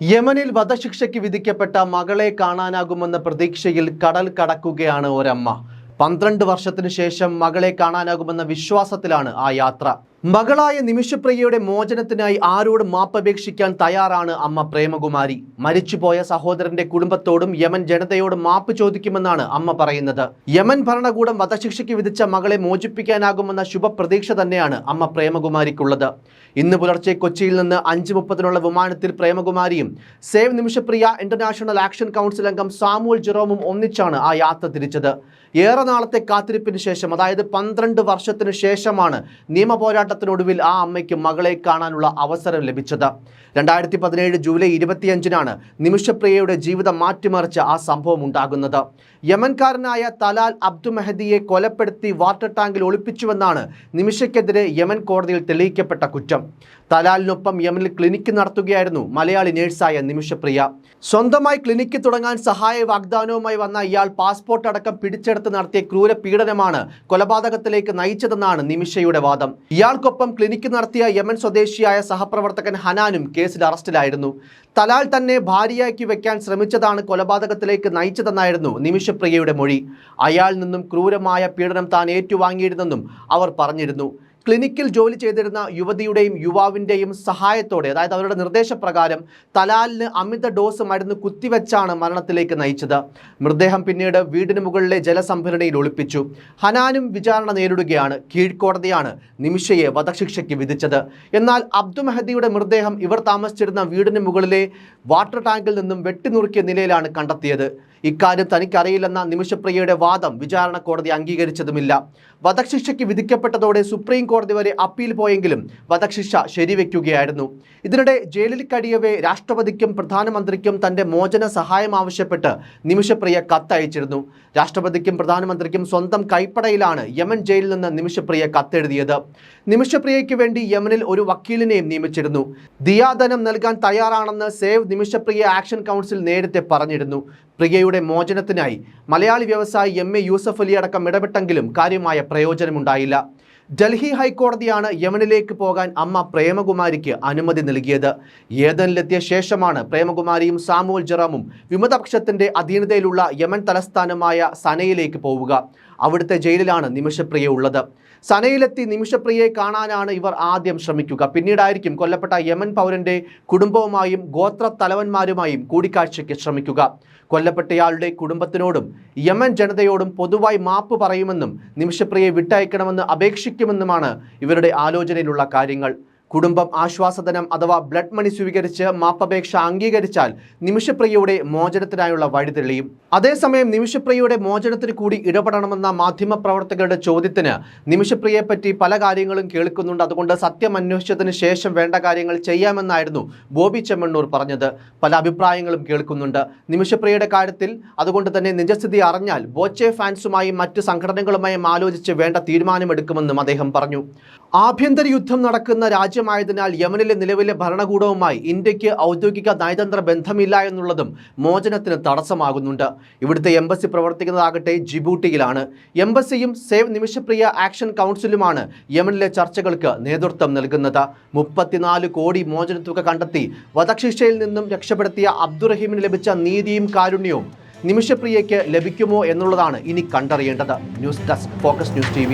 യമനിൽ വധശിക്ഷയ്ക്ക് വിധിക്കപ്പെട്ട മകളെ കാണാനാകുമെന്ന പ്രതീക്ഷയിൽ കടൽ കടക്കുകയാണ് ഒരമ്മ. പന്ത്രണ്ട് വർഷത്തിനു ശേഷം മകളെ കാണാനാകുമെന്ന വിശ്വാസത്തിലാണ് ആ യാത്ര. മകളായ നിമിഷപ്രിയയുടെ മോചനത്തിനായി ആരോട് മാപ്പപേക്ഷിക്കാൻ തയ്യാറാണ് അമ്മ പ്രേമകുമാരി. മരിച്ചുപോയ സഹോദരന്റെ കുടുംബത്തോടും യമൻ ജനതയോടും മാപ്പ് ചോദിക്കുമെന്നാണ് അമ്മ പറയുന്നത്. യമൻ ഭരണകൂടം വധശിക്ഷയ്ക്ക് വിധിച്ച മകളെ മോചിപ്പിക്കാനാകുമെന്ന ശുഭപ്രതീക്ഷ തന്നെയാണ് അമ്മ പ്രേമകുമാരിക്കുള്ളത്. ഇന്ന് പുലർച്ചെ കൊച്ചിയിൽ നിന്ന് അഞ്ച് മുപ്പതിനുള്ള വിമാനത്തിൽ പ്രേമകുമാരിയും save Nimishapriya international action council അംഗം സാമുവൽ ജെറോമും ഒന്നിച്ചാണ് ആ യാത്ര തിരിച്ചത്. ഏറെ നാളത്തെ കാത്തിരിപ്പിന് ശേഷം അതായത് പന്ത്രണ്ട് വർഷത്തിന് ശേഷമാണ് നിയമ പോരാട്ടത്തിനൊടുവിൽ ആ അമ്മയ്ക്ക് മകളെ കാണാനുള്ള അവസരം ലഭിച്ചത്. രണ്ടായിരത്തി പതിനേഴ് ജൂലൈ ഇരുപത്തിയഞ്ചിനാണ് നിമിഷപ്രിയയുടെ ജീവിതം മാറ്റിമറിച്ച ആ സംഭവം ഉണ്ടാകുന്നത്. യമൻകാരനായ തലാൽ അബ്ദു മെഹദിയെ കൊലപ്പെടുത്തി വാട്ടർ ടാങ്കിൽ ഒളിപ്പിച്ചുവെന്നാണ് നിമിഷയ്ക്കെതിരെ യമൻ കോടതിയിൽ തെളിയിക്കപ്പെട്ട കുറ്റം. തലാലിനൊപ്പം യമനിൽ ക്ലിനിക്ക് നടത്തുകയായിരുന്നു മലയാളി നേഴ്സായ നിമിഷപ്രിയ. സ്വന്തമായി ക്ലിനിക്ക് തുടങ്ങാൻ സഹായ വാഗ്ദാനവുമായി വന്ന ഇയാൾ പാസ്പോർട്ട് അടക്കം പിടിച്ചെടുത്ത് നടത്തിയ ക്രൂര പീഡനമാണ് കൊലപാതകത്തിലേക്ക് നയിച്ചതെന്നാണ് നിമിഷയുടെ വാദം. ഇയാൾക്കൊപ്പം ക്ലിനിക്ക് നടത്തിയ യമൻ സ്വദേശിയായ സഹപ്രവർത്തകൻ ഹനാനും കേസിൽ അറസ്റ്റിലായിരുന്നു. തലാൽ തന്നെ ഭാര്യയാക്കി വെക്കാൻ ശ്രമിച്ചതാണ് കൊലപാതകത്തിലേക്ക് നയിച്ചതെന്നായിരുന്നു നിമിഷപ്രിയയുടെ മൊഴി. അയാൾ നിന്നും ക്രൂരമായ പീഡനം താൻ ഏറ്റുവാങ്ങിയിരുന്നെന്നും അവർ പറഞ്ഞിരുന്നു. ക്ലിനിക്കിൽ ജോലി ചെയ്തിരുന്ന യുവതിയുടെയും യുവാവിന്റെയും സഹായത്തോടെ അതായത് അവരുടെ നിർദ്ദേശപ്രകാരം തലാലിന് അമിത ഡോസ് മരുന്ന് കുത്തിവെച്ചാണ് മരണത്തിലേക്ക് നയിച്ചത്. മൃതദേഹം പിന്നീട് വീടിന് മുകളിലെ ജലസംഭരണിയിൽ ഒളിപ്പിച്ചു. ഹനാനും വിചാരണ നേരിടുകയാണ്. കീഴ്ക്കോടതിയാണ് നിമിഷയെ വധശിക്ഷയ്ക്ക് വിധിച്ചത്. എന്നാൽ അബ്ദു മെഹദിയുടെ മൃതദേഹം ഇവർ താമസിച്ചിരുന്ന വീടിന് മുകളിലെ വാട്ടർ ടാങ്കിൽ നിന്നും വെട്ടിനുറുക്കിയ നിലയിലാണ് കണ്ടെത്തിയത്. ഇക്കാര്യം തനിക്കറിയില്ലെന്ന നിമിഷപ്രിയയുടെ വാദം വിചാരണ കോടതി അംഗീകരിച്ചതുമില്ല. വധശിക്ഷയ്ക്ക് വിധിക്കപ്പെട്ടതോടെ സുപ്രീം കോടതി വരെ അപ്പീൽ പോയെങ്കിലും വധശിക്ഷ ശരിവെക്കുകയായിരുന്നു. ഇതിനിടെ ജയിലിൽ കഴിയവേ രാഷ്ട്രപതിക്കും പ്രധാനമന്ത്രിക്കും തന്റെ മോചന സഹായം ആവശ്യപ്പെട്ട് നിമിഷപ്രിയ കത്തയച്ചിരുന്നു. രാഷ്ട്രപതിക്കും പ്രധാനമന്ത്രിക്കും സ്വന്തം കൈപ്പടയിലാണ് യമൻ ജയിലിൽ നിന്ന് നിമിഷപ്രിയ കത്തെഴുതിയത്. നിമിഷപ്രിയയ്ക്ക് വേണ്ടി യമനിൽ ഒരു വക്കീലിനെയും നിയമിച്ചിരുന്നു. ദിയാധനം നൽകാൻ തയ്യാറാണെന്ന് സേവ് നിമിഷപ്രിയ ആക്ഷൻ കൗൺസിൽ നേരത്തെ പറഞ്ഞിരുന്നു. പ്രിയയുടെ മോചനത്തിനായി മലയാളി വ്യവസായി എം എ യൂസഫ് അലി അടക്കം ഇടപെട്ടെങ്കിലും കാര്യമായ പ്രയോജനമുണ്ടായില്ല. ഡൽഹി ഹൈക്കോടതിയാണ് യമനിലേക്ക് പോകാൻ അമ്മ പ്രേമകുമാരിക്ക് അനുമതി നൽകിയത്. ഏതനിലെത്തിയ ശേഷമാണ് പ്രേമകുമാരിയും സാമുവൽ ജറാമും വിമതപക്ഷത്തിന്റെ അധീനതയിലുള്ള യമൻ തലസ്ഥാനമായ സനയിലേക്ക് പോവുക. അവിടുത്തെ ജയിലിലാണ് നിമിഷപ്രിയ ഉള്ളത്. സനയിലെത്തി നിമിഷപ്രിയയെ കാണാനാണ് ഇവർ ആദ്യം ശ്രമിക്കുക. പിന്നീടായിരിക്കും കൊല്ലപ്പെട്ട യമൻ പൗരന്റെ കുടുംബവുമായും ഗോത്ര തലവന്മാരുമായും കൂടിക്കാഴ്ചയ്ക്ക് ശ്രമിക്കുക. കൊല്ലപ്പെട്ടയാളുടെ കുടുംബത്തിനോടും യമൻ ജനതയോടും പൊതുവായി മാപ്പ് പറയുമെന്നും നിമിഷപ്രിയയെ വിട്ടയക്കണമെന്ന് അപേക്ഷിക്കുമെന്നുമാണ് ഇവരുടെ ആലോചനയിലുള്ള കാര്യങ്ങൾ. കുടുംബം ആശ്വാസധനം അഥവാ ബ്ലഡ് മണി സ്വീകരിച്ച് മാപ്പപേക്ഷ അംഗീകരിച്ചാൽ നിമിഷപ്രിയയുടെ മോചനത്തിനായുള്ള വഴി തെളിയും. അതേസമയം നിമിഷപ്രിയയുടെ മോചനത്തിന് കൂടി ഇടപെടണമെന്ന മാധ്യമപ്രവർത്തകരുടെ ചോദ്യത്തിന് നിമിഷപ്രിയയെപ്പറ്റി പല കാര്യങ്ങളും കേൾക്കുന്നുണ്ട്. അതുകൊണ്ട് സത്യം അന്വേഷിച്ചതിന് ശേഷം വേണ്ട കാര്യങ്ങൾ ചെയ്യാമെന്നായിരുന്നു ബോബി ചെമ്മണ്ണൂർ പറഞ്ഞത്. പല അഭിപ്രായങ്ങളും കേൾക്കുന്നുണ്ട്. നിമിഷപ്രിയയുടെ കാര്യത്തിൽ അതുകൊണ്ട് തന്നെ നിജസ്ഥിതി അറിഞ്ഞാൽ ബോച്ചെ ഫാൻസുമായും മറ്റ് സംഘടനകളുമായും ആലോചിച്ച് വേണ്ട തീരുമാനമെടുക്കുമെന്നും അദ്ദേഹം പറഞ്ഞു. ആഭ്യന്തര യുദ്ധം നടക്കുന്ന രാജ്യമായതിനാൽ യമനിലെ നിലവിലെ ഭരണകൂടവുമായി ഇന്ത്യയ്ക്ക് ഔദ്യോഗിക നയതന്ത്ര ബന്ധമില്ല എന്നുള്ളതും മോചനത്തിന് തടസ്സമാകുന്നുണ്ട്. ഇവിടുത്തെ എംബസി പ്രവർത്തിക്കുന്നതാകട്ടെ ജിബൂട്ടിയിലാണ്. എംബസിയും സേവ് നിമിഷപ്രിയ ആക്ഷൻ കൗൺസിലുമാണ് യമനിലെ ചർച്ചകൾക്ക് നേതൃത്വം നൽകുന്നത്. മുപ്പത്തിനാല് കോടി മോചനത്തുക കണ്ടെത്തി വധശിക്ഷയിൽ നിന്നും രക്ഷപ്പെടുത്തിയ അബ്ദുറഹീമിന് ലഭിച്ച നീതിയും കാരുണ്യവും നിമിഷപ്രിയയ്ക്ക് ലഭിക്കുമോ എന്നുള്ളതാണ് ഇനി കണ്ടറിയേണ്ടത്. News desk focus news T